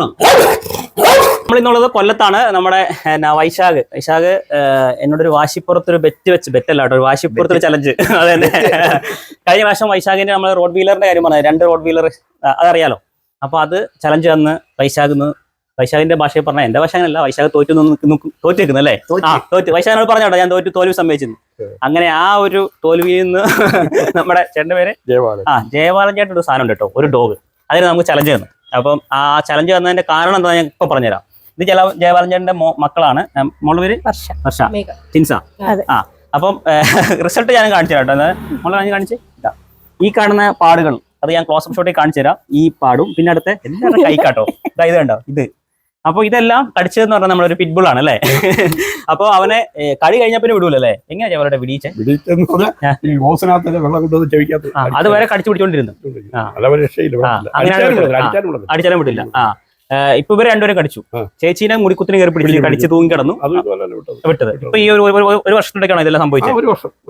Bruno നമ്മളിന്നുള്ളത് കൊല്ലത്താണ് നമ്മുടെ വൈശാഖ്. വൈശാഖ് എന്നോടൊരു വാശിപ്പുറത്തൊരു bet വെച്ച് ബെറ്റല്ല കേട്ടോ ഒരു വാശിപ്പുറത്തൊരു ചലഞ്ച് അതെ കഴിഞ്ഞ പ്രാവശ്യം വൈശാഖിന്റെ നമ്മൾ റോഡ് വീലറിന്റെ കാര്യം പറഞ്ഞത് രണ്ട് റോഡ് വീലർ അതറിയാലോ? അപ്പൊ അത് ചലഞ്ച് തന്ന് വൈശാഖ് വൈശാഖിന്റെ ഭാഷയിൽ പറഞ്ഞ എന്റെ ഭാഷ അങ്ങനല്ല വൈശാഖ് തോറ്റു നിന്ന് നിൽക്കുന്നു- തോറ്റ് നിൽക്കുന്നു അല്ലേ? ആ തോറ്റ്. വൈശാഖിനോട് പറഞ്ഞോട്ടോ ഞാൻ തോറ്റു തോൽവി സമ്മതിച്ചിരുന്നു. അങ്ങനെ ആ ഒരു തോൽവിയിൽ നിന്ന് നമ്മുടെ ചേട്ടന്റെ പേര്? ആ ജയവാളൻ ചേട്ടൻ ഒരു സാധനം ഉണ്ട് കേട്ടോ ഒരു ഡോഗ് അതിന് നമുക്ക് ചലഞ്ച് തന്നു. അപ്പം ആ ചലഞ്ച് വന്നതിന്റെ കാരണം എന്താ ഞാൻ ഇപ്പൊ പറഞ്ഞുതരാം. ഇത് ജല ജയപാലൻ മക്കളാണ്. മോളുടെ പേര്? വർഷ. ടിൻസ. ആ അപ്പം റിസൾട്ട് ഞാൻ കാണിച്ചു തരാം കേട്ടോ. മോളെ കാണിച്ച്. ഈ കാണുന്ന പാടുകൾ അത് ഞാൻ ക്ലോസ് അപ്പ് ഷോട്ടിൽ കാണിച്ചു തരാം. ഈ പാടും. പിന്നെ അടുത്ത എല്ലാവരുടെ കൈക്കാട്ടോ ഇതാ ഇത് കണ്ടോ? ഇത്. അപ്പൊ ഇതെല്ലാം കടിച്ചതെന്ന് പറഞ്ഞാൽ നമ്മളൊരു പിറ്റ്ബുൾ ആണ് അല്ലേ അപ്പൊ അവനെ കടി കളി കഴിഞ്ഞ പിന്നെ വിടൂലല്ലേ? എങ്ങനെയാ അവരുടെ അതുവരെ അത് വരെ കടിച്ചു പിടിച്ചോണ്ടിരുന്നു. അടിച്ചാലും വിടില്ല. ആ. ഇപ്പൊ ഇവരെ രണ്ടുപേരും കടിച്ചു. ചേച്ചീനെ മുടിക്കുത്തിന് കയറി പിടിച്ച് കടിച്ച് തൂങ്ങി കിടന്നു വിട്ടത്. ഇപ്പൊ ഈ ഒരു ഒരു- വർഷത്തിലേക്കാണ് ഇതെല്ലാം സംഭവിച്ചത്?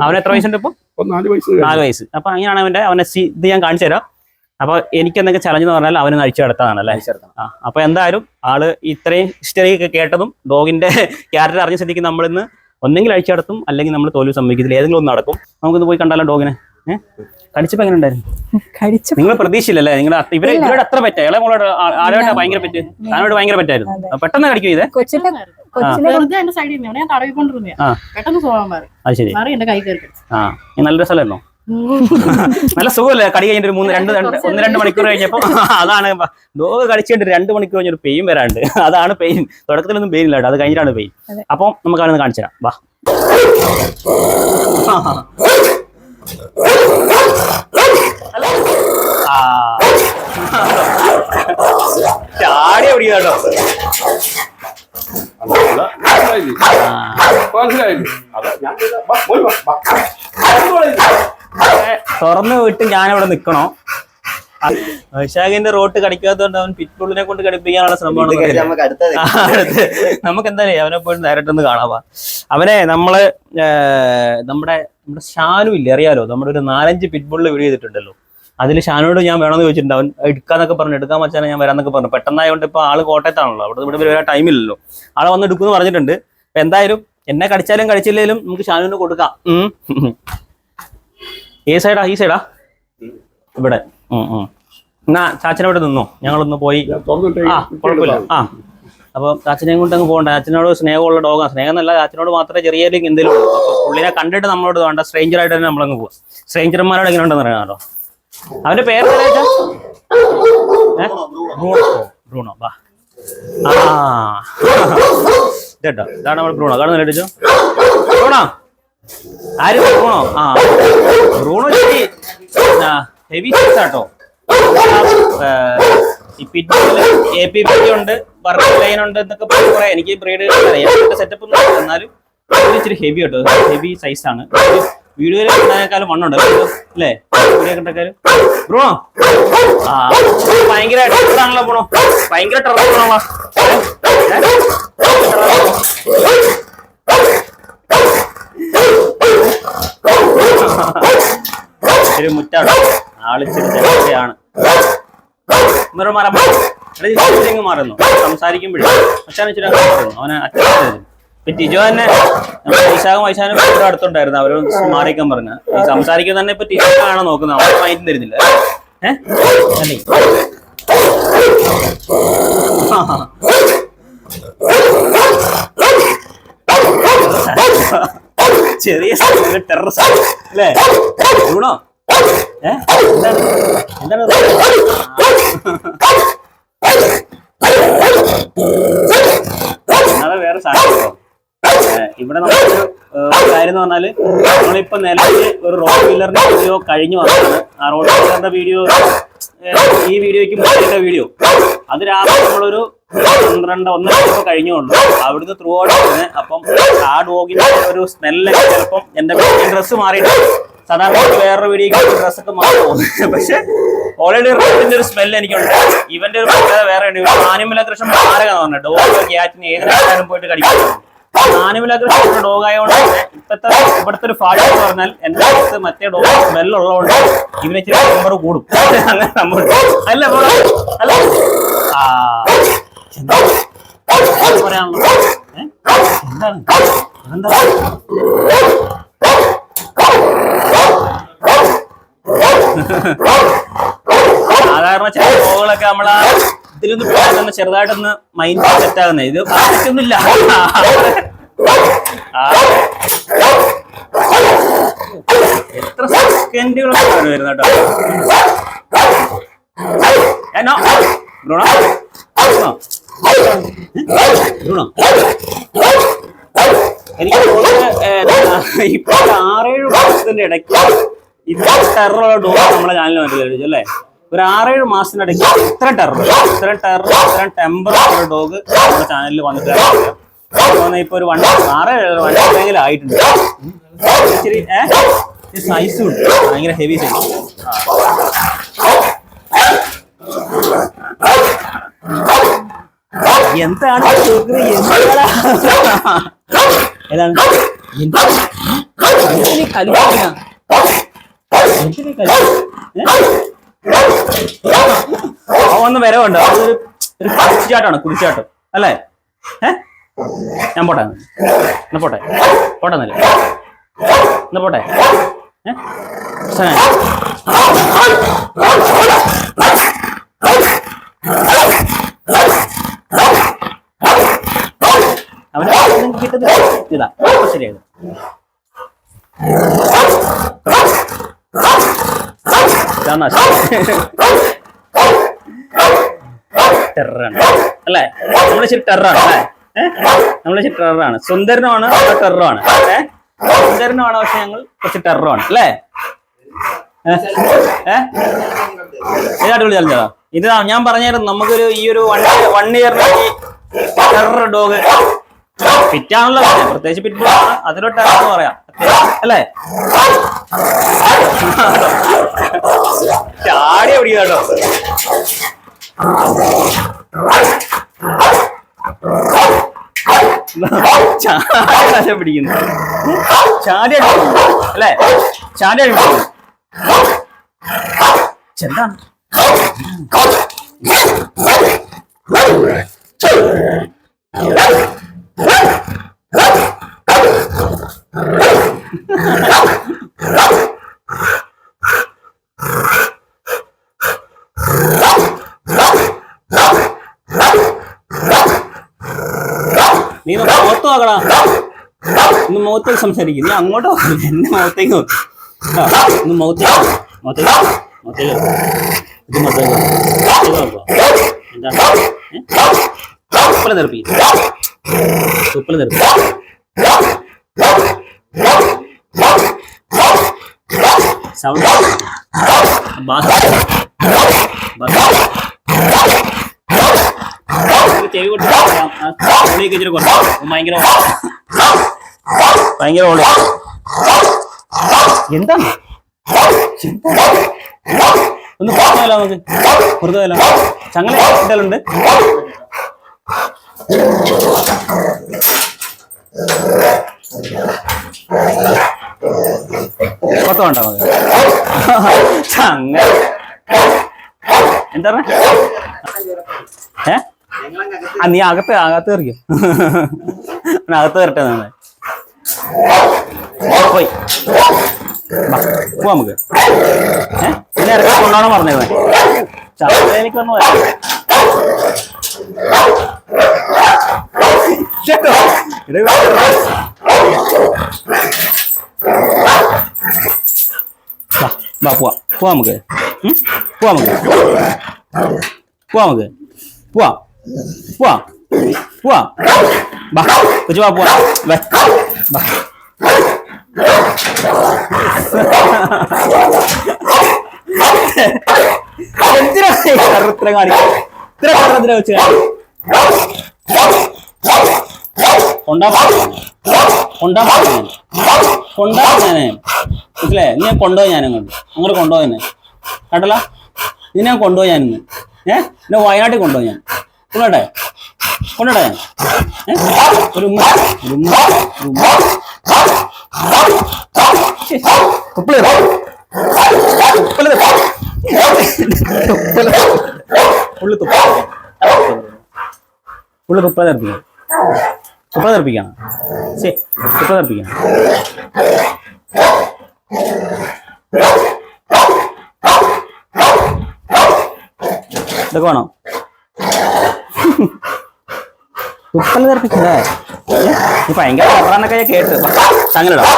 അവൻ എത്ര വയസ്സുണ്ട് ഇപ്പൊ? ഇപ്പൊ നാല് വയസ്സ് നാല് വയസ്സ്. അപ്പൊ അങ്ങനെയാണ് അവന്റെ അവനെ ഇത് ഞാൻ കാണിച്ചു തരാം. അപ്പൊ എനിക്ക് എന്തെങ്കിലും ചലഞ്ച് എന്ന് പറഞ്ഞാൽ അവന് അഴിച്ചു കിടത്താണ് അല്ലേ അപ്പൊ എന്തായാലും ആൾ ഇത്രയും ഹിസ്റ്ററി ഒക്കെ കേട്ടതും ഡോഗിന്റെ ക്യാരക്ടർ അറിഞ്ഞ സ്ഥിതിക്ക് നമ്മളിന്ന് ഒന്നെങ്കിൽ അഴിച്ചു കിടത്തും അല്ലെങ്കിൽ നമ്മൾ തോൽവി സമ്മതിക്കത്തില്ല. ഏതെങ്കിലും ഒന്ന് നടക്കും. നമുക്കൊന്ന് പോയി കണ്ടാലോ ഡോഗിനെ കടിച്ചപ്പോ എങ്ങനെ ഉണ്ടായിരുന്നു? നിങ്ങൾ പ്രതീക്ഷയില്ലല്ലേ? നിങ്ങൾ ഇവരെ ഇവരോട് അത്ര പറ്റാ. ഇളയ മോളോട് ആരോട് ഭയങ്കര പറ്റ്? ഞാനോട് ഭയങ്കര പറ്റായിരുന്നു. പെട്ടെന്ന് കടിക്കും ഇത്? കൊച്ചിന്റെ കൊച്ചിനെ വെറുതെ എന്റെ സൈഡിൽ നിന്ന് ഞാൻ തടവിക്കൊണ്ടിരുന്നേ ആ. അത് ശരി. നല്ല രസമല്ലായിരുന്നോ നല്ല സുഖമല്ലേ? കടി കഴിഞ്ഞിട്ട് ഒരു മൂന്ന് രണ്ട് രണ്ട് ഒന്ന് രണ്ട് മണിക്കൂർ കഴിഞ്ഞപ്പോ അതാണ് ഡോഗ് കടിച്ചിട്ട് രണ്ട് മണിക്കൂർ കഴിഞ്ഞൊരു പെയിൻ വരാണ്ട്. അതാണ് പെയിൻ. തുടക്കത്തിലൊന്നും പെയിൻ ഇല്ല അത് കഴിഞ്ഞിട്ടാണ് പെയിൻ. അപ്പൊ നമുക്ക് അവിടെ കാണിച്ചു തരാം. വാ. ചാടി പിടിക്കുക കേട്ടോ. മനസ്സിലായില്ലേ? തുറന്നു വിട്ട് ഞാനിവിടെ നിക്കണോ? വൈശാഖിന്റെ റോട്ട് കടിക്കാത്തതുകൊണ്ട് അവൻ പിറ്റുള്ളിനെ കൊണ്ട് കടിപ്പിക്കാനുള്ള ശ്രമമാണ്. നമുക്ക് എന്താ അവനെ പോയി നേരിട്ട് ഒന്ന് കാണാവാ അവനെ നമ്മൾ നമ്മുടെ നമ്മുടെ ഷാനു ഇല്ലേ അറിയാലോ? നമ്മുടെ ഒരു നാലഞ്ച് പിറ്റ്ബുള്ളിൽ വീട് ചെയ്തിട്ടുണ്ടല്ലോ. അതിൽ ഷാനോട് ഞാൻ വേണമെന്ന് ചോദിച്ചിട്ടുണ്ട്. അവൻ എടുക്കാന്നൊക്കെ പറഞ്ഞു. എടുക്കാൻ വെച്ചാൽ ഞാൻ വരാന്നൊക്കെ പറഞ്ഞു. പെട്ടെന്നായതുകൊണ്ട് ഇപ്പൊ ആൾ കോട്ടയത്താണല്ലോ. അവിടെ ഇവിടെ വരാൻ ടൈമില്ലല്ലോ ആളെ വന്ന് എടുക്കുമെന്ന് പറഞ്ഞിട്ടുണ്ട്. അപ്പൊ എന്തായാലും എന്നെ കടിച്ചാലും കടിച്ചില്ലെങ്കിലും നമുക്ക് ഷാനുവിന് കൊടുക്കാം. ഏ സൈഡാ ഈ സൈഡാ? ഇവിടെ. എന്നാ ചാച്ചനെ ഇവിടെ നിന്നോ? ഞങ്ങളൊന്ന് പോയി. ആ കുഴപ്പമില്ല. ആ. അപ്പൊ ചാച്ചനെയും കൊണ്ട് അങ്ങ് പോകണ്ട. ചാച്ചനോട് സ്നേഹമുള്ള ഡോഗ. സ്നേഹം എന്നല്ല ചാച്ചനോട് മാത്രമേ ചെറിയ എന്തെങ്കിലും ഉള്ളൂ. അപ്പോൾ പുള്ളിനെ കണ്ടിട്ട് നമ്മളോട് വേണ്ട. സ്ട്രേഞ്ചർ ആയിട്ട് തന്നെ നമ്മളങ്ങ് പോവാം. സ്ട്രേഞ്ചർമാരോട് എങ്ങനെ ഉണ്ടെന്ന് അറിയാമല്ലോ അവന്റെ പേര്? ബ്രൂണോ ബ്രൂണോ വാ. ആ. കേട്ടോ. ഇതാണ് നമ്മൾ ബ്രൂണോ കാണുന്നില്ല ബ്രൂണോ ആര് ബ്രൂണോ ആ. ബ്രൂണോ ചേച്ചി ഹെവി ആട്ടോ. ഈ പിറ്റിൽ എ പി പി ഉണ്ട് വർക്ക് ലൈൻ ഉണ്ട് എന്നൊക്കെ പറഞ്ഞ് പറയാം എനിക്ക് ബ്രീഡ് അറിയാം. സെറ്റപ്പ് ഒന്നും എന്നാലും ഇച്ചിരി ഹെവി കേട്ടോ ഹെവി സൈസ് ആണ്. വീഡിയോയിൽ ഉണ്ടായേക്കാളും മണ്ണുണ്ട് അല്ലേ? വീഡിയോ കണ്ടേക്കാളും ബ്രൂണോ ആ ഭയങ്കര ടെററാണല്ലോ ബ്രൂണോ ഭയങ്കര ടെററാണല്ലോ ഇച്ചിരി മുറ്റാണ് ആളിച്ചിരി ഇച്ചിരി മാറുന്നു. സംസാരിക്കുമ്പോഴും. അച്ഛൻ ഇച്ചിരി അവന് അച്ഛൻ ഇപ്പൊ ടിജോ തന്നെ വൈശാഖം വൈശാഖനും ഇവിടെ അടുത്തുണ്ടായിരുന്നു. അവരോട് മാറിക്കാൻ പറഞ്ഞു. ഈ സംസാരിക്കുന്ന തന്നെ ഇപ്പൊ ടിജോ ആണോ നോക്കുന്നത്? അവരെ മൈൻഡ് തരുന്നില്ല. ഏഹ് ചെറിയ ടെറസ് അല്ലേ? ഗുണോ അതെ വേറെ സാധനം ഇവിടെ നമ്മളൊരു കാര്യം എന്ന് പറഞ്ഞാൽ നമ്മളിപ്പോ നിലവിൽ ഒരു റോഡ് വീലറിന്റെ വീഡിയോ കഴിഞ്ഞു വന്നതാണ്. ആ റോഡ് വീലറിന്റെ വീഡിയോ ഈ വീഡിയോയ്ക്ക് മുന്നേ വീഡിയോ അത് രാവിലെ നമ്മളൊരു പന്ത്രണ്ട് ഒന്നര ദിവസം കഴിഞ്ഞുള്ളൂ അവിടുന്ന് ത്രൂ ഔട്ട് അപ്പം ആ ഡോഗിന്റെ ഒരു സ്മെല്ലൊക്കെ ചിലപ്പം എന്റെ ഡ്രസ്സ് മാറിയിട്ട് സാധാരണ വേറൊരു വീഡിയോ ഡ്രസ്സൊക്കെ മാറി പക്ഷെ ഓൾറെഡി റോഡിന്റെ ഒരു സ്മെല്ല് എനിക്കുണ്ട്. ഇവന്റെ ഒരു പ്രത്യേകത വേറെ ഉണ്ട്. ആനിമൽ അഗ്രഷൻ മാരകാന്ന് പറഞ്ഞത് ഡോഗ് ക്യാറ്റിന് ഏത് ആൾക്കാരും പോയിട്ട് കടിക്കും ആനിമൽ അഗ്രഷൻ ഡോഗ് ആയതുകൊണ്ട് ഇപ്പത്തെ ഇവിടുത്തെ ഒരു ഫാൾട്ട് എന്ന് പറഞ്ഞാൽ എന്റെ അടുത്ത് മറ്റേ ഡോഗ് സ്മെൽ ഉള്ളതുകൊണ്ട് ഇവനെ ഇച്ചിരി നമ്പർ കൂടും. അങ്ങനെ നമ്മൾ അല്ല അല്ല. ആ. എന്താ? എന്താ പറയാനുള്ളത്? എന്താണ്? എന്താ സാധാരണ ചില ഷോകളൊക്കെ ആ ഇതിലൊന്ന് പോയാലൊന്ന് ചെറുതായിട്ടൊന്ന് മൈൻഡ് സെറ്റ് ആകുന്നത് ഇത് പറ്റൊന്നുമില്ല എത്ര സെക്കൻഡുകളൊക്കെ വരുന്ന കേട്ടോ. ബ്രൂണോ? എനിക്ക് ഇപ്പൊ ആറേഴ് വർഷത്തിന്റെ ഇടയ്ക്ക് ഇത്ര ടെററുള്ള ഡോഗ് നമ്മുടെ ചാനലിൽ വന്നിട്ടില്ല അല്ലേ? ഒരു ആറേഴ് മാസത്തിനിടയ്ക്ക് ഇത്ര ടെറർ ഇത്ര ടെറർ ഇത്ര ടെമ്പർ ഉള്ള ഡോഗ് നമ്മുടെ ചാനലിൽ വന്നിട്ടില്ല തോന്നുന്നത് ഇപ്പൊ ഒരു വൺ ആറ് വൺ എങ്കിലും ആയിട്ടുണ്ട്. ഇച്ചിരി ഏഹ് സൈസും ഉണ്ട്. ഭയങ്കര ഹെവി സൈസ് എന്താണ് എന്താണ്? എന്താണ്? ഏതാണ് ഒന്ന് വരവുണ്ട്. അതൊരു ഒരു കുടിച്ചാട്ടാണ് കുടിച്ചാട്ടം അല്ലേ? ഞാൻ പോട്ടെ. എന്നാ പോട്ടെ? പോട്ടെ എന്നല്ലേ എന്നാ പോട്ടെ? ഏ സന. അവന് ഒന്നും കിട്ടുന്നില്ല ഇതാ ഇപ്പൊ ശരിയായത് ഇതാണ് ടെററാണ് അല്ലേ? നമ്മൾ ശരി ടെററാണ് അല്ലേ? നമ്മൾ ശരി ടെററാണ് സുന്ദരനുമാണ് ടെറാണ് ഏഹ് സുന്ദരനുമാണ് പക്ഷെ ഞങ്ങൾ കുറച്ച് ടെറാണ് അല്ലേ? ഇത് അടിപൊളി ചലഞ്ചാ ഇത് ഞാൻ പറഞ്ഞായിരുന്നു നമുക്കൊരു ഈ ഒരു വൺ വൺ ഇയറിന് ടെറർ ഡോഗ് ഫിറ്റാണല്ലോ പ്രത്യേകിച്ച് ടെറർ എന്ന് പറയാം. അല്ലേ? ചാടി പിടിക്കുക കേട്ടോ ചാടി പിടിക്കുന്നു ചാടി അടിക്കുന്നു അല്ലേ? ചാടി അടിക്കുന്നു ചെന്താണ്? നീ ഒന്ന് മുഖത്ത് നോക്കടാ. ഒന്ന് മുഖത്തേക്ക് സംസാരിക്കും. നീ അങ്ങോട്ട് നോക്ക്. എന്നെ മുഖത്തേക്ക് നോക്ക്. ഒന്ന് മുഖത്തേക്ക്. മുഖത്തേക്ക്. മുഖത്തേക്ക്. ഇത് മുഖത്തേക്ക് എന്താണ് തുപ്പല തെറപ്പി തുപ്പല തെറപ്പി സൗണ്ട് ചെവി. ആ ഓളിയൊക്കെ ഇച്ചിരി കുറച്ച് ഭയങ്കര ഭയങ്കര ഓളി. എന്താ? ഒന്ന് പുറത്തുതല്ല നമുക്ക്? പുറത്തുതല്ല ചങ്ങല ഇട്ടലുണ്ട് പുറത്ത് വേണ്ട നമുക്ക്. ചങ്ങല. എന്താ ഏ? നീ അകത്ത് അകത്ത് കയറിക്കും. അകത്ത് കയറട്ടെ തന്നെ പോയി. പോവാ നമുക്ക്. ഏഹ് പിന്നെ ഇറക്കി കൊണ്ടാണോ പറഞ്ഞത് ചായ എനിക്കൊന്നും വരാം ചേട്ടോ ഇത് വാ വാ പോവാം. പോവാം നമുക്ക്. പോവാ നമുക്ക്. പോവാ നമുക്ക്. പോവാം. പോവാം buang. ബാ കൊച്ചു വാ buang. Bah. ബാ എന്തിനാ ഇത്ര കാണിക്കുന്നത് ഇത്ര കറത്തിനെ വെച്ച് കൊണ്ടാ കൊണ്ടാ കൊണ്ടാ ഞാനേ. മനസ്സിലായേ? നീ ഞാൻ കൊണ്ടുപോയി ഞാൻ അങ്ങോട്ട്. അങ്ങോട്ട് കൊണ്ടുപോയി തന്നെ കേട്ടല്ല? ഇനി ഞാൻ കൊണ്ടുപോയി ഞാൻ ഇന്ന്. ഏഹ് എന്നെ വയനാട്ടിൽ കൊണ്ടുപോയി ഞാൻ. കൊണ്ടോട്ടെ കൊണ്ടോട്ടെ ഞാൻ ഏ? ഒരു ഉമ്മ ഒരു ഉമ്മ ഒരു ഉമ്മ. ശ്ശെ, തുപ്പൽ. തരാം. തുപ്പൽ. തരാം. തുപ്പൽ. ഉള്ളു തുപ്പൽ ഫുള്ള് തുപ്പ തെറിപ്പിക്കണം തുപ്പ തെറിപ്പിക്കണം ശരി തുപ്പ തെറിപ്പിക്കണം ഇതൊക്കെ വേണോ? തുപ്പൽ തെറിപ്പിക്കണ്ടേ നീ ഭയങ്കര കവറാന്നൊക്കെ ഞാൻ കേട്ട്. അങ്ങനെടോ ഇടാം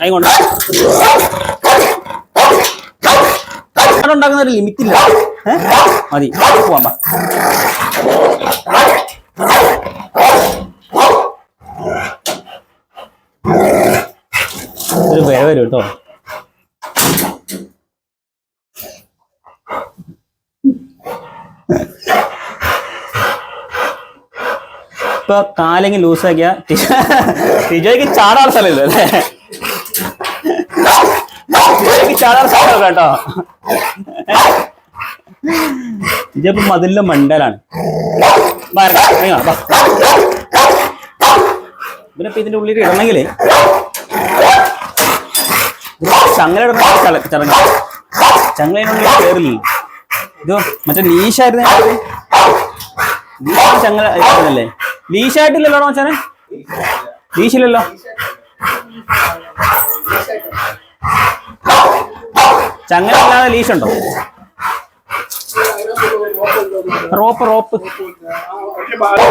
കൈ കൊണ്ട് ഉണ്ടാക്കുന്ന ഒരു ലിമിറ്റ് ഇല്ല. മതി പോവാ ഒരു വില വരും കേട്ടോ. ഇപ്പൊ കാലെങ്കിൽ ലൂസാക്കിയ ടിജോയ്ക്ക് ചാടാൻ സ്ഥലമില്ല അല്ലേ? ടിജോയ്ക്ക് ചാടാൻ സ്ഥലമില്ല കേട്ടോ. ടിജോ ഇപ്പൊ മതിലിന്റെ മണ്ടലാണ്. ഇവനിപ്പോ ഇതിന്റെ ഉള്ളിൽ ഇടണമെങ്കിലേ ചങ്ങല ചല- ചടങ്ങ്. കയറില്ല ഇതോ മറ്റേ നീശായിരുന്നു? ചങ്ങല ഇട്ടതല്ലേ ലീശായിട്ടില്ലല്ലോ മച്ചാനെ? ലീശില്ലല്ലോ ചങ്ങനല്ലാതെ ലീശുണ്ടോ റോപ്പ് റോപ്പ്.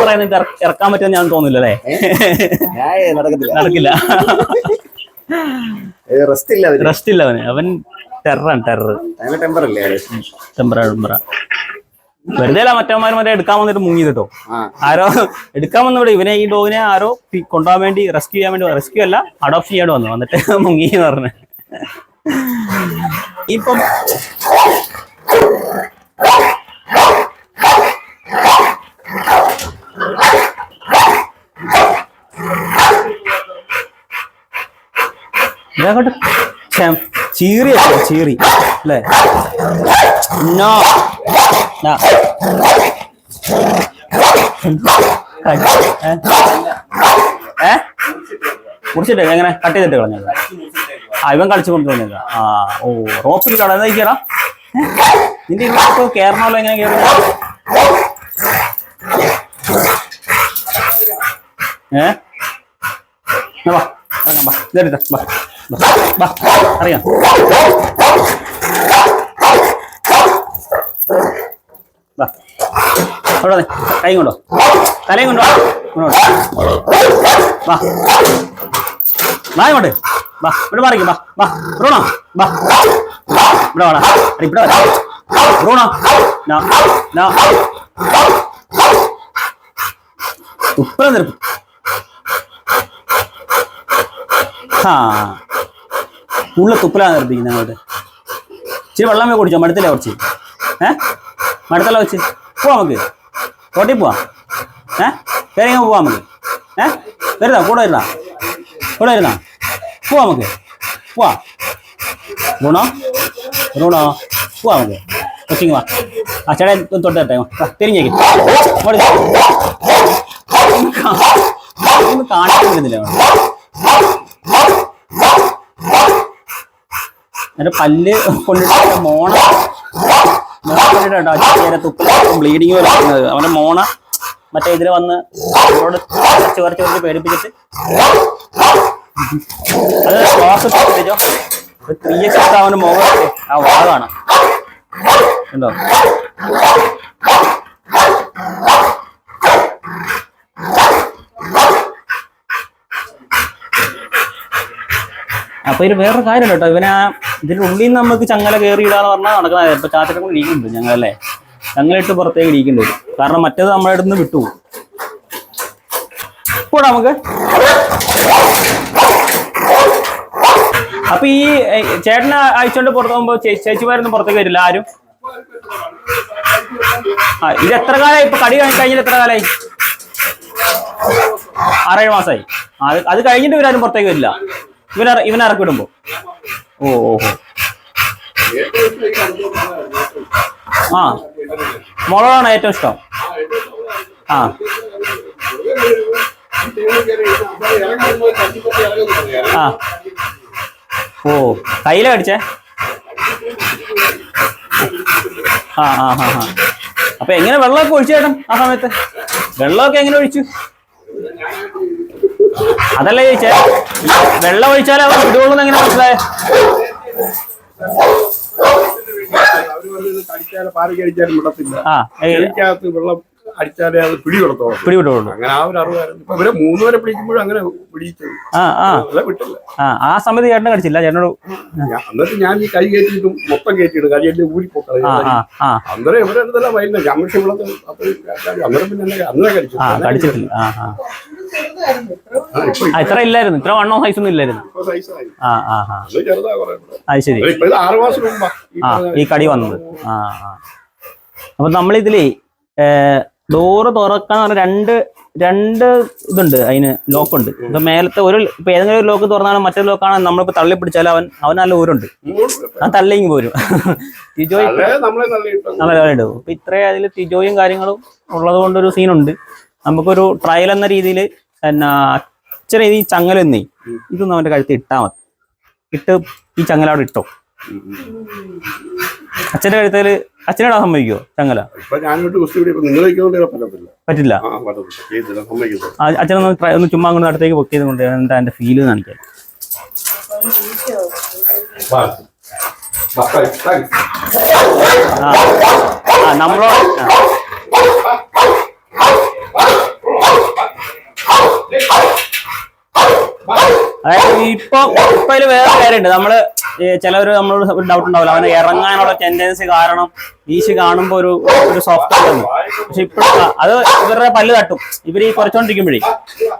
പറയുന്നത് ഇറക്കാൻ പറ്റുമെന്ന് ഞാൻ തോന്നില്ല അല്ലേ നടക്കില്ല റെസ്റ്റ് ഇല്ല അവന്. അവൻ ടെററാണ് ടെറർ അത്? ടെമ്പറ ടെമ്പറ. വെറുതെ അല്ല മറ്റന്മാർ മറ്റേ എടുക്കാൻ വന്നിട്ട് മുങ്ങി കേട്ടോ ആരോ എടുക്കാൻ വന്നിവിടെ ഇവനെ ഈ ഡോഗിനെ ആരോ കൊണ്ടുപോകാൻ വേണ്ടി റെസ്ക്യൂ ചെയ്യാൻ വേണ്ടി റെസ്ക്യൂ അല്ല അഡോപ്ഷൻ ചെയ്യാൻ വന്നു. വന്നിട്ട് മുങ്ങി എന്ന് പറഞ്ഞു. ഇപ്പം ഛെ- ചീറി. അല്ലേ? നാ. ഏ? മുറിച്ചിട്ട് എങ്ങനെ? കട്ട് ചെയ്തിട്ട് കളഞ്ഞത് ആ ഇവൻ കളിച്ചു കൊണ്ടുവന്നത് ആ ഓ റോപ്പിൽ കടന്നേക്കടാ നിന്റെ ഇപ്പൊ കേറണമല്ലോ എങ്ങനെ കേറുന്ന? ഏ? എന്നാ വാ വാ വാ, വാ അറിയാം. അവിടെ. കൈ കൊണ്ടോ. തലയും കൊണ്ടോ. വാ. വാ ഇങ്ങോട്ട്. വാ. ഇവിടെ മാറിക്കും. വാ. വാ. ബ്രൂണോ വാ. ഇവിടെ വാടാ. എടി, ഇവിടെ വാ. ബ്രൂണോ നാ. നാ. ഉപ്പറം നിരപ്പ് ആ ഉള്ള തുപ്പലാണ് നിർപ്പിക്കുന്നത് അങ്ങോട്ട്. ഇച്ചിരി വെള്ളം കുടിച്ചോ. മടുത്തില്ല കുറച്ച്? ഏ? മടുത്തല്ല വെച്ച്. പോവാം നമുക്ക്. തോട്ടി പോവാം. ഏ? കയറി പോവാം നമുക്ക്. ഏ? വരുതാ കൂടെ വരുതാ കൂടെ വരുന്നാ? പോവാം നമുക്ക്. പോവാ. ഗുണോ ഗുണോ പോവാം നമുക്ക്. കൊച്ചിങ് വാ. ആ ചേട്ടാ തൊട്ട് തിരിഞ്ഞേക്ക്. ഒന്ന് കാണിക്കാൻ പറ്റുന്നില്ല. എന്റെ പല്ല് കൊണ്ടിട്ട് മോണ തുപ്പൽ ബ്ലീഡിങ് വരുന്നത് അവന്റെ മോണ മറ്റേ ഇതിൽ വന്ന് അവരോട് കുറച്ച് കുറച്ച് പേടിപ്പിച്ചിട്ട് അത് ശ്വാസം പിടിച്ചോ ത്രീ എക്സ് ആ വാഗാണ് അപ്പൊ ഇത് വേറൊരു കാര്യം കേട്ടോ. ഇവനാ ഇതിന്റെ ഉള്ളിൽ നിന്ന് നമുക്ക് ചങ്ങല കയറി ഇടാന്ന് പറഞ്ഞാൽ നടക്കുന്ന ഇപ്പൊ ചാച്ചക്കം കൂടി ഇരിക്കുന്നുണ്ട് ഞങ്ങളല്ലേ? ചങ്ങലിട്ട് പുറത്തേക്ക് ഇരിക്കേണ്ടി വരും കാരണം മറ്റേത് നമ്മുടെ അടുത്ത് നിന്ന് വിട്ടുപോകും പോടാ നമുക്ക്. അപ്പൊ ഈ ചേട്ടനെ അയച്ചോണ്ട് പുറത്ത് പോകുമ്പോ ചേച്ചിമാരൊന്നും പുറത്തേക്ക് വരില്ല? ആരും? ആ ഇത് എത്ര കാലമായി ഇപ്പൊ കടി കഴിഞ്ഞ് കഴിഞ്ഞിട്ട് എത്ര കാലമായി ആറേഴ് മാസമായി അത് അത് കഴിഞ്ഞിട്ട് ഇവരാരും പുറത്തേക്ക് വരില്ല. ഇവനെ ഇറക്കി വിടുമ്പോ ഓ ആ മുളകാണ് ഏറ്റവും ഇഷ്ടം. ആ. ആ. ഓ കയ്യില കടിച്ചേ? ആ ആ ആ ആ. അപ്പൊ എങ്ങനെ വെള്ളമൊക്കെ ഒഴിച്ചു ചേട്ടൻ ആ സമയത്ത്? വെള്ളമൊക്കെ എങ്ങനെ ഒഴിച്ചു? അതല്ല ചോദിച്ചേ? വെള്ളം ഒഴിച്ചാലേ അവർ വിടുവുള്ളൂ എങ്ങനെ മനസ്സിലായേ? ആ വെള്ളം അടിച്ചാലേ അത് പിടികൊടുത്തോളൂ അങ്ങനെ ആ ഒരു അറിവായിരുന്നു. ഇപ്പൊ ഇവരെ മൂന്ന് വരെ പിടിക്കുമ്പോഴും അങ്ങനെ പിടിച്ചു ആ ആ. വിട്ടില്ല. ആ ആ സമയത്ത് ചേട്ടനെ കടിച്ചില്ല? ചേട്ടനോട് ഞാൻ- എന്നിട്ട് ഞാൻ ഈ കൈ കയറ്റിയിട്ടും മൊത്തം കയറ്റിയിട്ട് കരിയല്ലേ ഊരിപ്പോക്കളെ ആ ആ ആ. അന്നേരം ഇവരെ അടുത്തല്ല വൈകുന്നേരം പക്ഷെ ഇവിടെ അന്നേരം പിന്നെ എന്നെ ആ കടിച്ചിട്ടില്ല. ആ ആ. ആ, ഇപ്പൊ ആ ഇത്ര ഇല്ലായിരുന്നു. ഇത്ര വണ്ണോ സൈസ് ഒന്നും ഇല്ലായിരുന്നു. ഇപ്പൊ സൈസായി ആ ആ ആ. അത് ചെറുതാ കുറെ കൂടെ. അത് ശരി. ഇപ്പൊ ഇത് ആറ് മാസം മുമ്പാ. ഈ ആ പറഞ്ഞ- ഈ കടി വന്നത്. ആ ആ. അപ്പൊ നമ്മളിതിലേ ഡോറ് തുറക്കാൻ പറഞ്ഞ രണ്ട് രണ്ട് ഇതുണ്ട് അതിന് ലോക്കുണ്ട് ഇപ്പൊ മേലത്തെ ഒരു ഇപ്പൊ ഏതെങ്കിലും ഒരു ലോക്ക് തുറന്നാലും മറ്റൊരു ലോക്കാണ് നമ്മളിപ്പോ തള്ളി പിടിച്ചാലും അവൻ അവൻ നല്ല ഊരുണ്ട്. ആ തള്ളിങ് പോരും. തിജോയ് നമ്മളെ കളിയുണ്ട് ഇപ്പൊ ഇത്രയും അതിൽ തിജോയും കാര്യങ്ങളും ഉള്ളത് കൊണ്ടൊരു സീനുണ്ട് നമുക്കൊരു ട്രയൽ എന്ന രീതിയിൽ എന്നാ അച്ഛനെ ഈ ചങ്ങലെന്നേ ഇതൊന്നും അവന്റെ കഴുത്ത് ഇട്ടാ മതി. ഇട്ട് ഈ ചങ്ങല അവിടെ ഇട്ടോ. അച്ഛന്റെ കഴുത്തേൽ അച്ഛനോടാ സമ്മതിക്കോ? ചങ്ങല. പറ്റില്ല. അച്ഛനൊന്ന് ഒന്ന് ചുമ്മാ അങ്ങോട്ട് അടുത്തേക്ക് പൊക്കി ചെയ്തുകൊണ്ട് എന്താ എന്റെ ഫീൽ കാണിക്കാൻ. ആ നമ്മളോ. അതായത് ഇപ്പൊ ഇപ്പൊ വേറെ കാര്യമുണ്ട് നമ്മൾ ചിലവര് നമ്മളോട് ഒരു ഡൗട്ട് ഉണ്ടാവില്ല. അവന് ഇറങ്ങാനുള്ള ടെൻഡൻസി കാരണം ലീശ് കാണുമ്പോൾ ഒരു ഒരു സോഫ്റ്റ് ആയിരുന്നു പക്ഷെ ഇപ്പോഴും അത് ഇവരുടെ പല്ല് തട്ടും. ഇവർ ഈ കുറച്ചോണ്ടിരിക്കുമ്പോഴേ.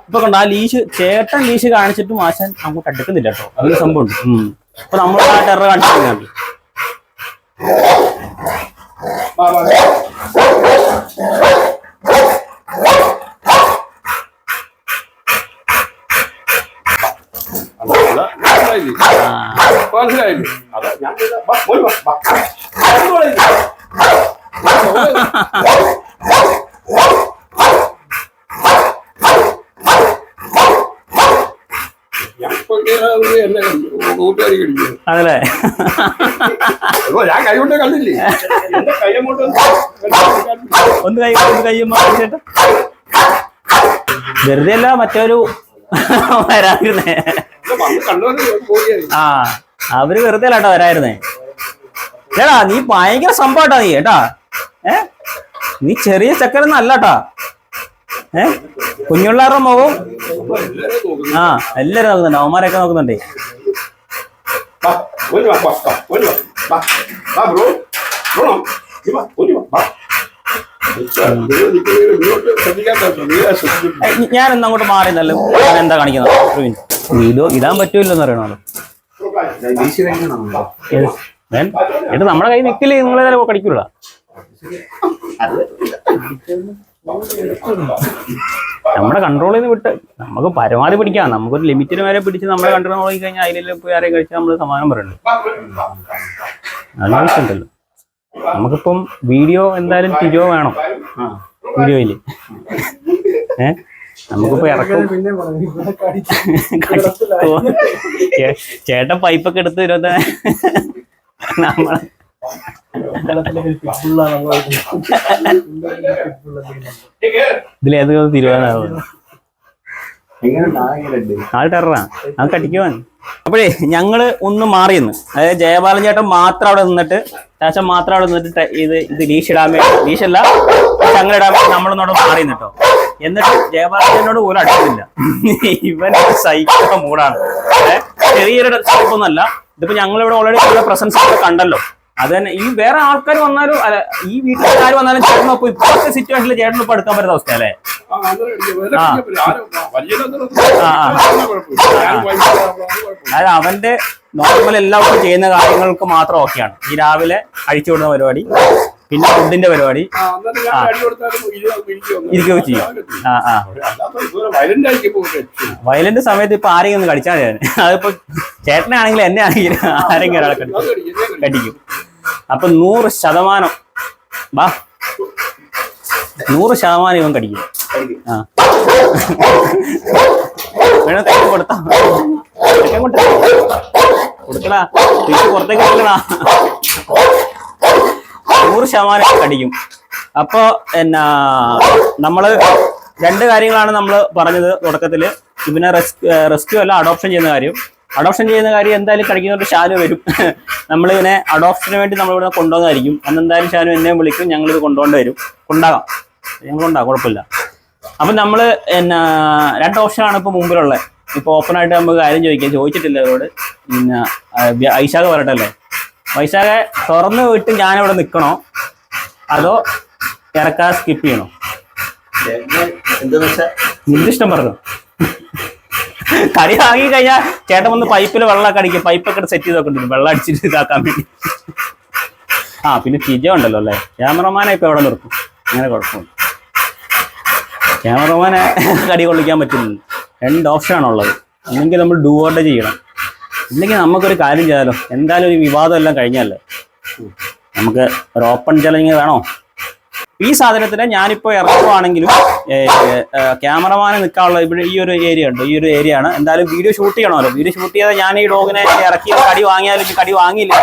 ഇപ്പൊ കണ്ടോ ആ ലീശ് ചേട്ടൻ ലീശ് കാണിച്ചിട്ടും ആശാൻ അങ്ങോട്ട് അടുക്കുന്നില്ല കേട്ടോ. അതൊരു സംഭവം ഉണ്ട്. ഉം. ഇപ്പൊ നമ്മൾ ആ ടെറർ കാണിച്ചിട്ടുണ്ട്. അല്ല, മനസ്സിലായില്ലേ? മനസ്സിലായില്ലേ? അതാ ഞാൻ ചെയ്ത- വാ, പോയി വാ, വാ. അങ്ങോട്ട് പോയില്ലേ? ഞാൻ ഇപ്പൊ കേറാതെ കണ്ടു. കൂട്ടുകാരി കടിക്കുന്നു അതല്ലേ ഞാൻ കണ്ടില്ലേ? ഒന്ന് കൈ ഒന്ന് കൈ ചേട്ടാ വെറുതെ അല്ല മറ്റൊരു വരാതിരുന്നേ ആ അവർ വെറുതെ അല്ലാട്ടോ വരായിരുന്നേ. ഏടാ നീ ഭയങ്കര സംഭവട്ടാ നീ ഏട്ടാ ഏ? നീ ചെറിയ ചക്കരൊന്നും അല്ലാട്ടാ. ഏ? കുഞ്ഞുള്ളാരുടെ മുഖവും ആ എല്ലാരും നോക്കുന്നുണ്ട് അവന്മാരൊക്കെ നോക്കുന്നുണ്ടേ. ഞാനൊന്നും അങ്ങോട്ട് മാറി നല്ല ഞാൻ എന്താ കാണിക്കുന്നത്? Minute. ഇടാൻ പറ്റൂല്ലോ എന്ന് എന്നിട്ട് നമ്മുടെ കൈ നിക്കില്ലേ? നിങ്ങളെ കടിക്കൂല. നമ്മുടെ കൺട്രോളിൽ നിന്ന് വിട്ട് നമുക്ക് പരമാവധി പിടിക്കാം. നമുക്കൊരു ലിമിറ്റിന് വരെ പിടിച്ച് നമ്മളെ കൺട്രോൾ നോക്കി കഴിഞ്ഞാൽ അതിലെല്ലാം പോയി ആരെയും കഴിച്ചാൽ നമ്മൾ സമാനം ആവശ്യമുണ്ടല്ലോ നമുക്കിപ്പം വീഡിയോ എന്തായാലും തിരിയോ വേണം. വീഡിയോയിൽ ഏ? നമുക്കിപ്പോ ഇറക്കും ചേട്ടൻ പൈപ്പൊക്കെ എടുത്ത് ഇരുപത്തി നമ്മളെ ഇതിലേതൊക്കെ തിരുവാനാവും? ആൾ ടെററാ ആ. കടിക്കുവാൻ. അപ്പോഴേ ഞങ്ങൾ ഒന്ന് മാറിയെന്ന്. അതായത് ജയപാലൻ ചേട്ടൻ മാത്രം അവിടെ നിന്നിട്ട് ശേഷം മാത്രം അവിടെ നിന്നിട്ട് ഇത് ഇത് ലീഷ് ഇടാൻ വേണ്ടി ലീഷല്ല അല്ല ഇടാൻ വേണ്ടി നമ്മളൊന്നോട് അവിടെ നിന്നിട്ടോ എന്നിട്ട് ജയഭാസ്കരനോട് പോലും അടുത്തില്ല ഇവൻ സൈക്കോ മൂടാണ്. ചെറിയൊരു ചെറിയൊരു ഒന്നല്ല ഇതിപ്പോ ഞങ്ങൾ ഇവിടെ ഓൾറെഡി ഇവിടെ പ്രസൻസ് കണ്ടല്ലോ. അത് തന്നെ ഈ വേറെ ആൾക്കാർ വന്നാലും അല്ല ഈ വീട്ടിൽ ആര് വന്നാലും അപ്പൊ ഇപ്പോഴത്തെ സിറ്റുവേഷനിൽ ചേട്ടൻ ഇപ്പൊ എടുക്കാൻ പറ്റുന്ന അവസ്ഥ അല്ലേ. അതായത് അവന്റെ നോർമൽ എല്ലാവർക്കും ചെയ്യുന്ന കാര്യങ്ങൾക്ക് മാത്രം ഓക്കെയാണ് ഈ രാവിലെ അഴിച്ചുവിടുന്ന പരിപാടി. പിന്നെ ഫുഡിന്റെ പരിപാടി. ഇരിക്കുകയൊക്കെ ചെയ്യും. ആ ആ. വയലന്റ് സമയത്ത് ഇപ്പൊ ആരെങ്കിലും ഒന്ന് കടിച്ചാൽ ഞാൻ അതിപ്പോ ചേട്ടനാണെങ്കിലും എന്നെ ആണെങ്കിലും ആരെങ്കിലും ഒരാളെ കടിക്കും. അപ്പൊ നൂറ് ശതമാനം. വാ. നൂറ് ശതമാനം ഇവൻ കടിക്കും. ആ. വേണം കൈ കൊടുത്താ. കൊടുക്കടാ. തിരിച്ച് പുറത്തേക്ക് കൊടുക്കടാ. നൂറ് ശതമാനം കടിക്കും. അപ്പോ എന്നാ നമ്മൾ രണ്ട് കാര്യങ്ങളാണ് നമ്മൾ പറഞ്ഞത് തുടക്കത്തിൽ ഇവനെ റെസ്ക്യൂ അല്ല അഡോപ്ഷൻ ചെയ്യുന്ന കാര്യം. അഡോപ്ഷൻ ചെയ്യുന്ന കാര്യം എന്തായാലും കഴിക്കുന്നവരുടെ ഷാനു വരും. നമ്മൾ ഇതിനെ അഡോപ്ഷന് വേണ്ടി നമ്മൾ ഇവിടെ കൊണ്ടുവന്നതായിരിക്കും അന്ന് എന്തായാലും ഷാനു എന്നെയും വിളിക്കും ഞങ്ങളിത് കൊണ്ടുകൊണ്ട് വരും. കൊണ്ടാകാം. ഞങ്ങൾ കൊണ്ടാകാം കുഴപ്പമില്ല. അപ്പം നമ്മൾ എന്നാ രണ്ട് ഓപ്ഷനാണ് ഇപ്പോൾ മുമ്പിലുള്ളത്. ഇപ്പോൾ ഓപ്പണായിട്ട് നമുക്ക് കാര്യം ചോദിക്കാം. ചോദിച്ചിട്ടില്ല അവരോട്. പിന്നെ ഐശാഖ് പറയട്ടെ അല്ലേ വൈശാഖെ തുറന്നു വിട്ട് ഞാനിവിടെ നിൽക്കണോ അതോ ഇറക്കാതെ സ്കിപ്പ് ചെയ്യണോ? നിന്റെ ഇഷ്ടം പറഞ്ഞു. കടി വാങ്ങി കഴിഞ്ഞാൽ ചേട്ടൻ വന്ന് പൈപ്പിൽ വെള്ളമൊക്കെ അടിക്കും. പൈപ്പൊക്കെ സെറ്റ് ചെയ്ത് വെക്കണ്ടിരും വെള്ളം അടിച്ചിട്ട് ഇതാക്കാൻ വേണ്ടി. ആ പിന്നെ തിജ ഉണ്ടല്ലോ അല്ലേ? ക്യാമറമാനെ ഇപ്പൊ എവിടെ നിർത്തും? അങ്ങനെ കുഴപ്പമില്ല ക്യാമറമാനെ കടി കൊള്ളിക്കാൻ പറ്റില്ല രണ്ട് ഓപ്ഷൻ ഓപ്ഷനാണുള്ളത്. അല്ലെങ്കിൽ നമ്മൾ ഡൂ ചെയ്യണം. ഇല്ലെങ്കിൽ നമുക്കൊരു കാര്യം ചെയ്യാലോ. എന്തായാലും ഒരു വിവാദം എല്ലാം കഴിഞ്ഞല്ലേ? നമുക്ക് ഒരു ഓപ്പൺ ചലഞ്ച് വേണോ? ഈ സാധനത്തിന് ഞാനിപ്പോൾ ഇറക്കുവാണെങ്കിലും ക്യാമറമാനെ നിൽക്കാനുള്ള ഇവിടെ ഈ ഒരു ഏരിയ ഉണ്ട്. ഈ ഒരു ഏരിയ ആണ്. എന്തായാലും വീഡിയോ ഷൂട്ട് ചെയ്യണമല്ലോ. വീഡിയോ ഷൂട്ട് ചെയ്താൽ ഞാൻ ഈ ഡോഗിനെ ഇറക്കി കടി വാങ്ങിയാലും കടി വാങ്ങിയില്ല.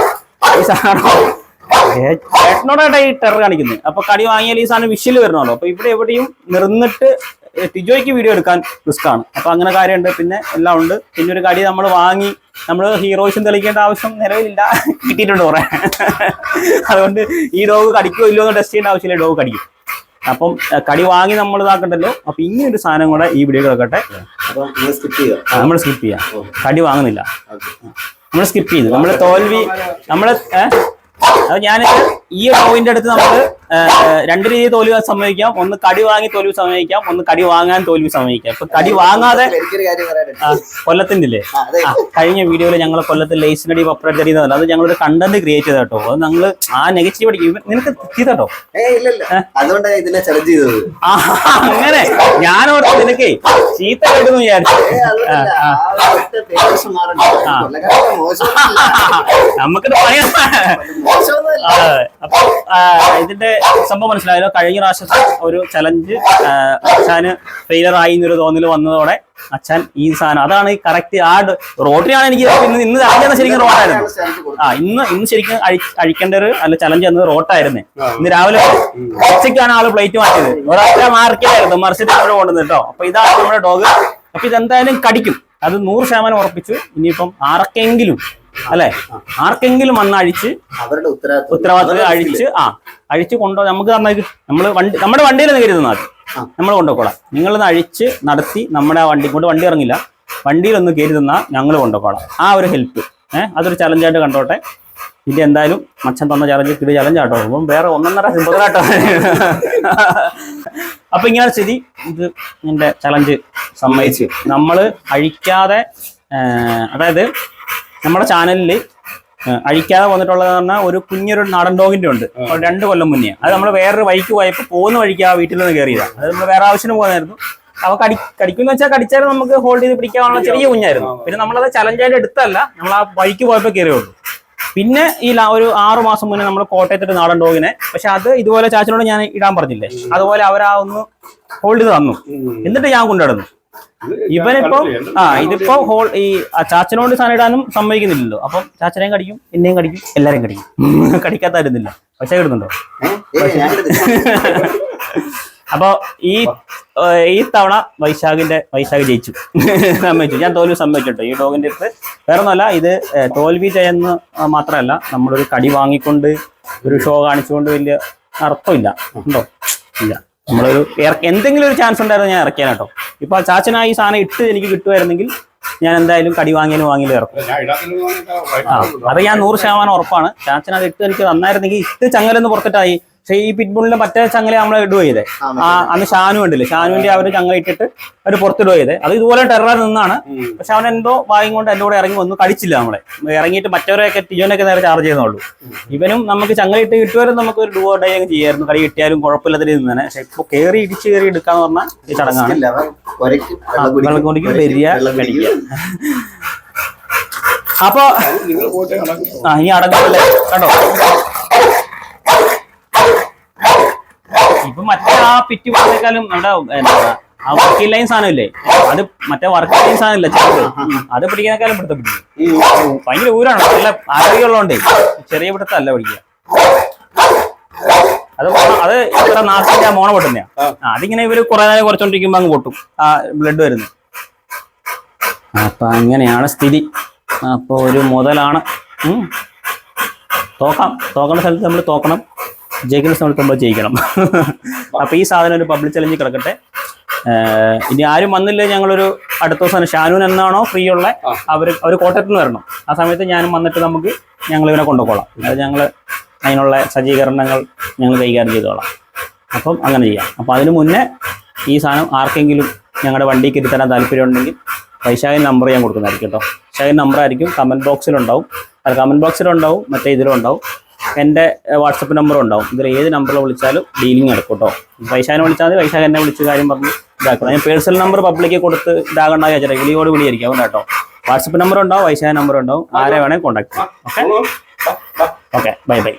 ഈ സാധനം ചേട്ടനോടായിട്ട് ഈ ടെറർ കാണിക്കുന്നത്. അപ്പൊ കടി വാങ്ങിയാൽ ഈ സാധനം വിഷയിൽ വരണമല്ലോ അപ്പൊ ഇവിടെ എവിടെയും നിർന്നിട്ട് ടിജോയ്ക്ക് വീഡിയോ എടുക്കാൻ റിസ്ക് ആണ്. അപ്പൊ അങ്ങനെ കാര്യമുണ്ട്. പിന്നെ എല്ലാം ഉണ്ട്. പിന്നെ ഒരു കടി നമ്മൾ വാങ്ങി നമ്മൾ ഹീറോയിസം തെളിക്കേണ്ട ആവശ്യം നിലവിലില്ല. കിട്ടിയിട്ടുണ്ട് കുറെ. അതുകൊണ്ട് ഈ ഡോഗ് കടിക്കോ ഇല്ലയോ എന്ന് ടെസ്റ്റ് ചെയ്യേണ്ട ആവശ്യമില്ല. ഡോഗ് കടിക്കും. അപ്പം കടി വാങ്ങി നമ്മൾ ഇതാക്കണ്ടല്ലോ. അപ്പൊ ഇങ്ങനെ ഒരു സാധനം കൂടെ ഈ വീഡിയോ കിടക്കട്ടെ നമ്മൾ സ്കിപ്പ് ചെയ്യാം. കടി വാങ്ങുന്നില്ല. നമ്മൾ സ്കിപ്പ് ചെയ്തു. നമ്മൾ തോൽവി നമ്മൾ അത് ഞാനിത് ഈ ഡോവിന്റെ അടുത്ത് നമുക്ക് രണ്ട് രീതിയിൽ തോൽവി സമ്മതിക്കാം ഒന്ന് കടി വാങ്ങി തോൽവി സമ്മതിക്കാം ഒന്ന് കടി വാങ്ങാൻ തോൽവി സമ്മതിക്കാം ഇപ്പൊ കടി വാങ്ങാതെ കൊല്ലത്തിന്റെ ഇല്ലേ കഴിഞ്ഞ വീഡിയോയിൽ ഞങ്ങൾ കൊല്ലത്ത് ലേസിനടി പപ്പടടി എന്നല്ല അത് ഞങ്ങളൊരു കണ്ടന്റ് ക്രിയേറ്റ് ചെയ്ത കേട്ടോ അത് ഞങ്ങൾ ആ നെഗറ്റീവ് അടിക്കും നിനക്ക് ചെയ്തോ അങ്ങനെ? ഞാനോട് നിനക്കേ ചീത്ത കേട്ടെന്ന് വിചാരിച്ചു. നമുക്ക് പറയാം. അപ്പൊ ഇതിന്റെ സംഭവം മനസ്സിലായല്ലോ. കഴിഞ്ഞ പ്രാവശ്യത്തെ ഒരു ചലഞ്ച് അച്ഛന് ഫെയിലർ ആയി എന്നൊരു തോന്നൽ വന്നതോടെ അച്ഛൻ ഈ സാധനം അതാണ് ഈ കറക്റ്റ് ആ റോട്ടറിയാണ് എനിക്ക് ഇന്ന് ഇന്ന് അറിയാതെ ശരിക്കും റോട്ടായിരുന്നു. ആ ഇന്ന് ഇന്ന് ശരിക്കും അഴി- അഴിക്കേണ്ട ഒരു അല്ല ചലഞ്ച് എന്നത് റോട്ടായിരുന്നു. ഇന്ന് രാവിലെ ഉച്ചയ്ക്കാണ് ആൾ പ്ലേറ്റ് മാറ്റിയത്. ഒരൊറ്റ മാർക്കിലായിരുന്നു. മറിച്ചിട്ട് അവിടെ കൊണ്ടുവന്നത് കേട്ടോ. അപ്പൊ ഇതാണ് നമ്മുടെ ഡോഗ് അപ്പൊ ഇതെന്തായാലും കടിക്കും. അത് നൂറ് ശതമാനം ഉറപ്പിച്ചു. ഇനിയിപ്പം ആർക്കെങ്കിലും അല്ലെ? ആർക്കെങ്കിലും വന്ന് അഴിച്ച് അവരുടെ ഉത്തരവാദിത്വം ഉത്തരവാദിത്തം അഴിച്ച് ആ അഴിച്ച് കൊണ്ടോ നമുക്ക് നമ്മൾ വണ്ടി നമ്മുടെ വണ്ടിയിൽ നിന്ന് കരുതുന്ന അത് നമ്മൾ കൊണ്ടുപോകോളാം നിങ്ങളൊന്ന് അഴിച്ച് നടത്തി നമ്മുടെ ആ വണ്ടി കൊണ്ട് വണ്ടി ഇറങ്ങില്ല. വണ്ടിയിലൊന്ന് കയറി തന്നാൽ ഞങ്ങൾ കൊണ്ടുപോകോളാം ആ ഒരു ഹെൽപ്പ്. ഏഹ് അതൊരു ചലഞ്ചായിട്ട് കണ്ടോട്ടെ. ഇത് എന്തായാലും മച്ചൻ തന്ന ചലഞ്ച് ഇത് ചലഞ്ച് ആട്ടോ. അപ്പം വേറെ ഒന്നൊന്നര സിമ്പിളാട്ടോ അപ്പൊ ഇങ്ങനെ സ്ഥിതി. ഇത് നിന്റെ ചലഞ്ച് സമ്മതിച്ച്. നമ്മൾ അഴിക്കാതെ അതായത് നമ്മുടെ ചാനലിൽ അഴിക്കാതെ വന്നിട്ടുള്ളത് പറഞ്ഞാൽ ഒരു കുഞ്ഞൊരു നാടൻ ഡോഗിന്റെ ഉണ്ട്. രണ്ട് കൊല്ലം മുന്നേ. അത് നമ്മൾ വേറൊരു വഴിക്ക് പോയപ്പോൾ പോകുന്ന വഴിക്ക് ആ വീട്ടിൽ നിന്ന് കയറിയതാണ് അത് നമ്മൾ വേറെ ആവശ്യത്തിന് പോകുന്നതായിരുന്നു അവ കടി കടിക്കുന്ന വെച്ചാൽ കടിച്ചാലും നമുക്ക് ഹോൾഡ് ചെയ്ത് പിടിക്കാനുള്ള ചെറിയ കുഞ്ഞായിരുന്നു. പിന്നെ നമ്മളത് ചലഞ്ചായിട്ട് എടുത്തല്ല നമ്മൾ ആ വഴിക്ക് പോയപ്പോൾ കയറിയുള്ളൂ പിന്നെ ഈ ഒരു ആറു മാസം മുന്നേ നമ്മൾ കോട്ടയത്തിട്ട് നാടൻ ഡോഗിനെ പക്ഷെ അത് ഇതുപോലെ ചാച്ചനോട് ഞാൻ ഇടാൻ പറഞ്ഞില്ലേ? അതുപോലെ അവരാ ഒന്ന് ഹോൾഡ് ചെയ്ത് തന്നു. എന്നിട്ട് ഞാൻ കൊണ്ടുനടന്നു. ഇവനിപ്പം ആ ഇതിപ്പോ ഹോൾ ഈ ചാച്ചനോട് സാധനം ഇടാനും സമ്മതിക്കുന്നില്ലല്ലോ. അപ്പം ചാച്ചനെയും കടിക്കും എന്നെയും കടിക്കും എല്ലാരെയും കടിക്കും. കടിക്കാത്തായിരുന്നില്ല പക്ഷേ കിടുന്നുണ്ടോ അപ്പൊ ഈ ഈ തവണ വൈശാഖിന്റെ വൈശാഖ് ജയിച്ചു. സമ്മതിച്ചു. ഞാൻ തോൽവി സമ്മതിച്ചിട്ടോ? ഈ ഡോഗിന്റെ അടുത്ത്. വേറെ ഒന്നുമല്ല ഇത് തോൽവി ചെയ്യുന്ന മാത്രമല്ല നമ്മളൊരു കടി വാങ്ങിക്കൊണ്ട് ഒരു ഷോ കാണിച്ചുകൊണ്ട് വലിയ അർത്ഥമില്ല. ഉണ്ടോ? ഇല്ല. നമ്മളൊരു എന്തെങ്കിലും ഒരു ചാൻസ് ഉണ്ടായിരുന്നു ഞാൻ ഇറക്കിയാൽ കേട്ടോ. ഇപ്പൊ ആ ചാച്ചനായി ഈ സാധനം ഇട്ട് എനിക്ക് കിട്ടുമായിരുന്നെങ്കിൽ ഞാൻ എന്തായാലും കടി വാങ്ങിയാലും വാങ്ങിയാലും ഇറക്കും. ആ അത് ഞാൻ നൂറ് ശതമാനം ഉറപ്പാണ്. ചാച്ചൻ അത് ഇട്ട് എനിക്ക് നന്നായിരുന്നെങ്കിൽ ഇട്ട് ചങ്ങലൊന്ന് പുറത്തിട്ടായി. പക്ഷേ ഈ പിറ്റ്ബുളിന്റെ മറ്റേ ചങ്ങല നമ്മൾ ഇടുക ചെയ്തേ. അന്ന് ഷാനു ഉണ്ടല്ലേ ഷാനുവിന്റെ അവർ ചങ്ങല ഇട്ടിട്ട് അവർ പുറത്തിടുക ചെയ്തേ. അത് ഇതുപോലെ ടെറർ നിന്നാണ്. പക്ഷെ അവൻ എന്തോ വായും കൊണ്ട് എന്റെ കൂടെ ഇറങ്ങി വന്നു. കടിച്ചില്ല നമ്മളെ. ഇറങ്ങിയിട്ട് മറ്റവരെയൊക്കെ ടിജോനൊക്കെ നേരെ ചാർജ് ചെയ്യുന്നുള്ളൂ. ഇവനും നമുക്ക് ചങ്ങല ഇട്ട് കിട്ടുവരും നമുക്ക് ഒരു ഡുവോ ഡേ അങ്ങ് ചെയ്യായിരുന്നു. കടി കിട്ടിയാലും കുഴപ്പമില്ലാത്ത രീതിയിൽ തന്നെ പക്ഷെ ഇപ്പൊ കയറി ഇടിച്ച് കയറി എടുക്കാന്ന് പറഞ്ഞാൽ ഈ ചടങ്ങാണ്. വെള്ളം കൊണ്ടിക്ക് വെള്ളം കടിക്കുക. അപ്പൊ ആ ഇനി അടങ്ങല്ലേ കണ്ടോ ഇപ്പൊ പിറ്റ് പറഞ്ഞേക്കാളും നമ്മുടെ എന്താ ആ വർക്കിംഗ് ലൈൻ സാധനമില്ലേ? അത് മറ്റേ വർക്കിംഗ് ലൈൻ സാധനമില്ല ചെറുത്. അത് പിടിക്കുന്നേക്കാളും പിടുത്തം പിടിക്കും ഭയങ്കര ഊരാണ്. നല്ല ആരോഗ്യമുള്ളതുകൊണ്ടേ ചെറിയ പിടുത്തല്ല പിടിക്കുക. അത് അത് ഇത്ര നാസിന്റെ മോണ പൊട്ടുന്നയാ അതിങ്ങനെ ഇവർ കുറെ നേരം കുറച്ചോണ്ടിരിക്കുമ്പോ അങ്ങ് പൊട്ടും. ആ ബ്ലഡ് വരുന്നു അപ്പൊ അങ്ങനെയാണ് സ്ഥിതി. അപ്പൊ ഒരു മുതലാണ്. തോക്കാം. തോക്കേണ്ട സ്ഥലത്ത് നമ്മൾ തോക്കണം. ജയിക്കുന്ന സ്ഥലത്ത് നമ്മൾ ജയിക്കണം. അപ്പൊ ഈ സാധനം ഒരു പബ്ലിക് ചലഞ്ച് കിടക്കട്ടെ. ഇനി ആരും വന്നില്ല ഞങ്ങളൊരു അടുത്ത ദിവസം ഷാനൂൻ എന്നാണോ ഫ്രീ ഉള്ള അവർ അവർ അവർ കോട്ടയത്ത് നിന്ന് വരണം. ആ സമയത്ത് ഞാനും വന്നിട്ട് നമുക്ക് ഞങ്ങൾ ഇവനെ കൊണ്ടുപോകോളാം അതായത് ഞങ്ങൾ അതിനുള്ള സജ്ജീകരണങ്ങൾ ഞങ്ങൾ കൈകാര്യം ചെയ്തോളാം. അപ്പം അങ്ങനെ ചെയ്യാം. അപ്പം അതിനു മുന്നേ ഈ സാധനം ആർക്കെങ്കിലും ഞങ്ങളുടെ വണ്ടിക്ക് ഇരുത്തരാൻ താല്പര്യം ഉണ്ടെങ്കിൽ വൈശാഖിൻ നമ്പർ ഞാൻ കൊടുക്കുന്നതായിരിക്കും കേട്ടോ. വൈശാഖിൻ നമ്പർ ആയിരിക്കും കമന്റ് ബോക്സിലുണ്ടാവും അത് കമന്റ് ബോക്സിലുണ്ടാവും മറ്റേ ഇതിലും ഉണ്ടാവും. എന്റെ വാട്സപ്പ് നമ്പർ ഉണ്ടാവും. ഇതിൽ ഏത് നമ്പറിൽ വിളിച്ചാലും ഡീലിംഗ് നടക്കും കേട്ടോ. വൈശാഖിനെ വിളിച്ചാൽ മതി. വൈശാഖ് എന്നെ വിളിച്ച് കാര്യം പറഞ്ഞ് ഇതാക്കണം. ഞാൻ പേഴ്സണൽ നമ്പർ പബ്ലിക്ക് കൊടുത്ത് ഇതാകണ്ട വിചാരിച്ചാൽ വിളിയോട് വിളിയായിരിക്കും അതുകൊണ്ട് കേട്ടോ. വാട്സപ്പ് നമ്പർ ഉണ്ടാവും വൈശാഖ നമ്പർ ഉണ്ടാവും. ആരെ വേണേൽ കോൺടാക്ട് ചെയ്യാം. ഓക്കെ? Okay bye bye.